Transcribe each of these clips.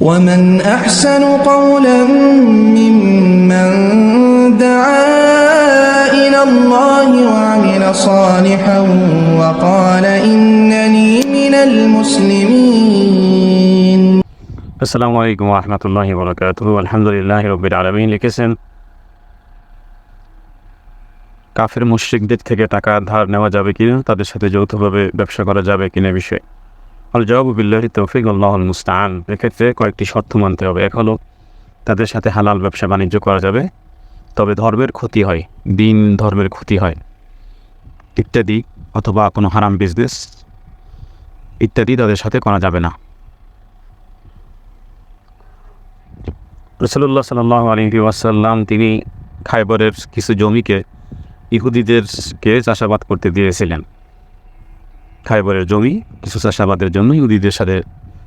ومن أحسن قولا ممن دعا إلى الله وعمل صالحا وقال إنني من المسلمين আসসালামু আলাইকুম রহমতুল্লাহ বরকাত আলহামদুলিল্লাহ রবির আলমিন লিখেছেন কাফের মুশ্রিকদের থেকে টাকা ধার নেওয়া যাবে কিনা তাদের সাথে যৌথভাবে ব্যবসা করা যাবে কিনা বিষয়ে আল জবাবুবিল্লাহি তৌফিক, আল্লাহ মুস্তান এক্ষেত্রে কয়েকটি শর্ত মানতে হবে। এক হলো, তাদের সাথে হালাল ব্যবসা বাণিজ্য করা যাবে, তবে ধর্মের ক্ষতি হয়, দিন ধর্মের ক্ষতি হয় ইত্যাদি, অথবা কোনো হারাম বিজনেস ইত্যাদি তাদের সাথে করা যাবে না। রসুল্লাহ সাল্লাহ আলী ওয়াসাল্লাম, তিনি খাইবরের কিছু জমিকে ইহুদিদেরকে চাষাবাদ করতে দিয়েছিলেন। খাইবরের জমি, কিছু চাষাবাদের জন্য ইহুদিদের সাথে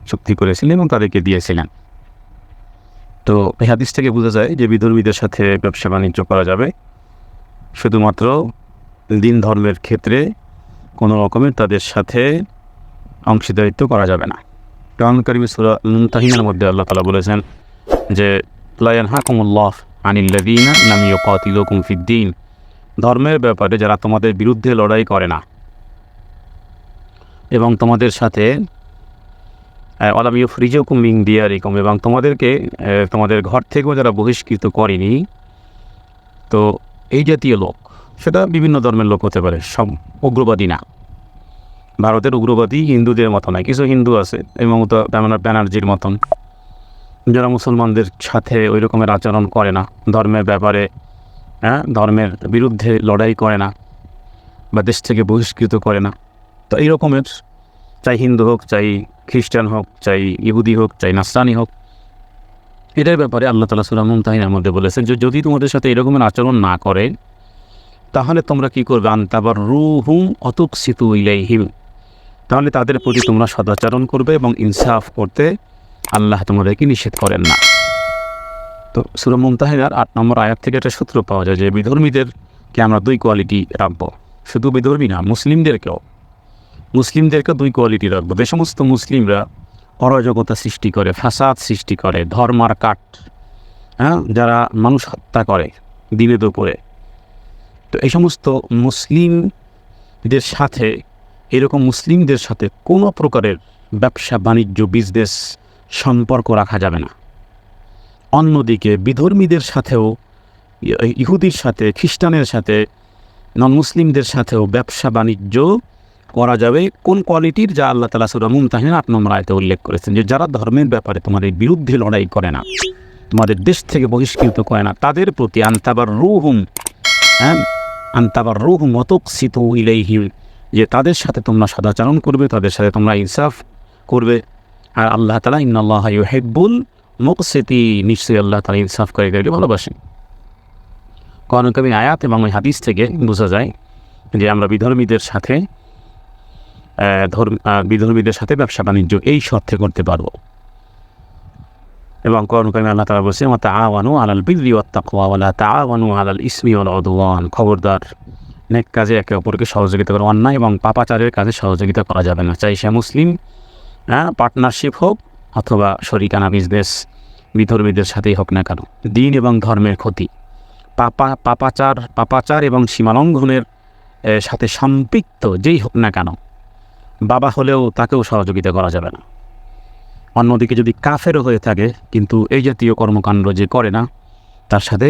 চুক্তি করেছিলেন এবং তাদেরকে দিয়েছিলেন। তো এই হাদিস থেকে বোঝা যায় যে বিধর্মীদের সাথে ব্যবসা বাণিজ্য করা যাবে। শুধুমাত্র দিন ধর্মের ক্ষেত্রে কোনো রকমের তাদের সাথে অংশীদারিত্ব করা যাবে না। কারণ কারিমি মধ্যে আল্লাহ তালা বলেছেন যে লায়ান হাকুমুল্লাহ আনিল্লাদিনা নামিও কাতিলকুম ফিদ্দিন ধর্মের ব্যাপারে যারা তোমাদের বিরুদ্ধে লড়াই করে না এবং তোমাদের সাথে অলামিও ফ্রিজকুম মিং দিয়ারিকুম, এবং তোমাদেরকে তোমাদের ঘর থেকেও যারা বহিষ্কৃত করেনি, তো এই জাতীয় লোক, সেটা বিভিন্ন ধর্মের লোক হতে পারে, সব উগ্রবাদী না। ভারতের উগ্রবাদী হিন্দুদের মতো নয়, কিছু হিন্দু আছে, এবং তো ব্যানার্জির মতন। যারা মুসলমানদের সাথে ওই রকমের আচরণ করে না, ধর্মের ব্যাপারে হ্যাঁ ধর্মের বিরুদ্ধে লড়াই করে না, বা দেশ থেকে বহিষ্কৃত করে না। তো এই রকমের, চাই হিন্দু হোক, চাই খ্রিস্টান হোক, চাই ইহুদি হোক, চাই নাসরানি হোক এটার ব্যাপারে আল্লাহ তালা সুরাম তাহিনের মধ্যে বলেছেন যে যদি তোমাদের সাথে এরকমের আচরণ না করে, তাহলে তোমরা কি করবে? আন্তাবার রু হুম অতুক সিতু ইলাইহিম, তাহলে তাদের প্রতি তোমরা সদাচরণ করবে এবং ইনসাফ করতে আল্লাহ তোমাদেরকে নিষেধ করেন না। তো সুরা মুমতাহিনার আট নম্বর আয়াত থেকে একটা সূত্র পাওয়া যায় যে বিধর্মীদেরকে আমরা দুই কোয়ালিটি রাখব। শুধু বিধর্মী না, মুসলিমদেরকেও। মুসলিমদেরকে দুই কোয়ালিটি রাখব। যে সমস্ত মুসলিমরা অরাজকতা সৃষ্টি করে, ফাসাদ সৃষ্টি করে ধর্মার কাট হ্যাঁ যারা মানুষ হত্যা করে দিনে দুপুরে। তো এই সমস্ত মুসলিমদের সাথে, এরকম মুসলিমদের সাথে কোনো প্রকারের ব্যবসা, বাণিজ্য বিজনেস সম্পর্ক রাখা যাবে না। অন্যদিকে বিধর্মীদের সাথেও, ইহুদির সাথে, খ্রিস্টানের সাথে নন মুসলিমদের সাথেও ব্যবসা, বাণিজ্য করা যাবে, কোন কোয়ালিটির যা আল্লাহ তালা সুরা মুমতাহিন আট নম্বর আয়তে উল্লেখ করেছেন যে, যারা ধর্মের ব্যাপারে তোমাদের বিরুদ্ধে লড়াই করে না, তোমাদের দেশ থেকে বহিষ্কৃত করে না, তাদের প্রতি আন্তাবার রুহুম হ্যাঁ আন্তাবার রুহুম অতকসিত ইলাইহিম, যে তাদের সাথে তোমরা সদাচরণ করবে, তাদের সাথে তোমরা ইনসাফ করবে। আর আল্লাহ তালা ইন্নআল্লাহ হেব্বুল মুকসেতি, নিশ্চয়ই আল্লাহ তালা ইনসাফ করে গেলে ভালোবাসেন কনকবি আয়াত এবং ওই হাদিস থেকে বোঝা যায় যে, আমরা বিধর্মীদের সাথে ধর্ম বিধর্মীদের সাথে ব্যবসা বাণিজ্য, এই শর্তে করতে পারব। এবং কর্মকামী আল্লাহ তালা বলছে মাতা আওয়ানু আলাল বিদ্রি ওয়াত্তাকওয়া ওয়ালা তাআওয়ানু আলাল ইসমি ওয়াল খবরদার, নেক কাজে একে অপরকে সহযোগিতা করে অন্যায় এবং পাপাচারের কাজে সহযোগিতা করা যাবে না। চাই সে মুসলিম হ্যাঁ পার্টনারশিপ হোক অথবা শরিকানা বিজনেস, বিধর্মীদের সাথেই হোক না কেন। দিন এবং ধর্মের ক্ষতি। পাপা, পাপাচার পাপাচার এবং সীমালঙ্ঘনের সাথে সম্পৃক্ত যেই হোক না কেন। বাবা হলেও তাকেও সহযোগিতা করা যাবে না। অন্যদিকে যদি কাফেরও হয়ে থাকে, কিন্তু এই জাতীয় কর্মকাণ্ড যে করে না, তার সাথে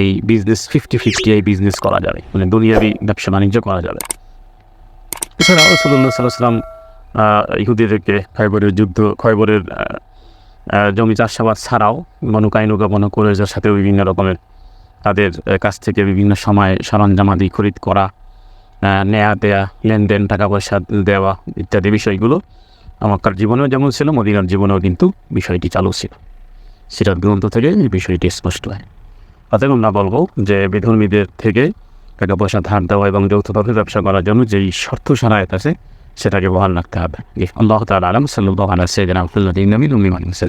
এই বিজনেস ফিফটি ফিফটি এই বিজনেস করা যাবে। মানে দুনিয়াবি ব্যবসা বাণিজ্য করা যাবে। এছাড়াও রসুল্লাহ সাল্লাহ সাল্লাম ইহুদিদেরকে খয়বরের যুদ্ধ, খয়বরের জমি চাষাবাদ ছাড়াও বনুকাইনুকা বন কলেজের সাথে বিভিন্ন রকমের তাদের কাছ থেকে বিভিন্ন সময় সরঞ্জামাদি খরিদ করা নেয়া দেয়া, লেনদেন, টাকা পয়সা দেওয়া ইত্যাদি বিষয়গুলো আমাকার জীবনেও যেমন ছিল, মদিনার জীবনেও কিন্তু বিষয়টি চালু ছিল। সিরাত গ্রন্থ থেকে এই বিষয়টি স্পষ্ট হয়। অতএব আমরা বলব যে বিধর্মীদের থেকে টাকা পয়সা ধার দেওয়া এবং যৌথভাবে ব্যবসা করার জন্য যেই শর্ত সারায়ত আছে, সেটাকে বহাল রাখতে হবে। আল্লাহ তাল আলম সাল্লাহ আলা সৈদিন আবদুল্লাহ নবী নবী মানুষ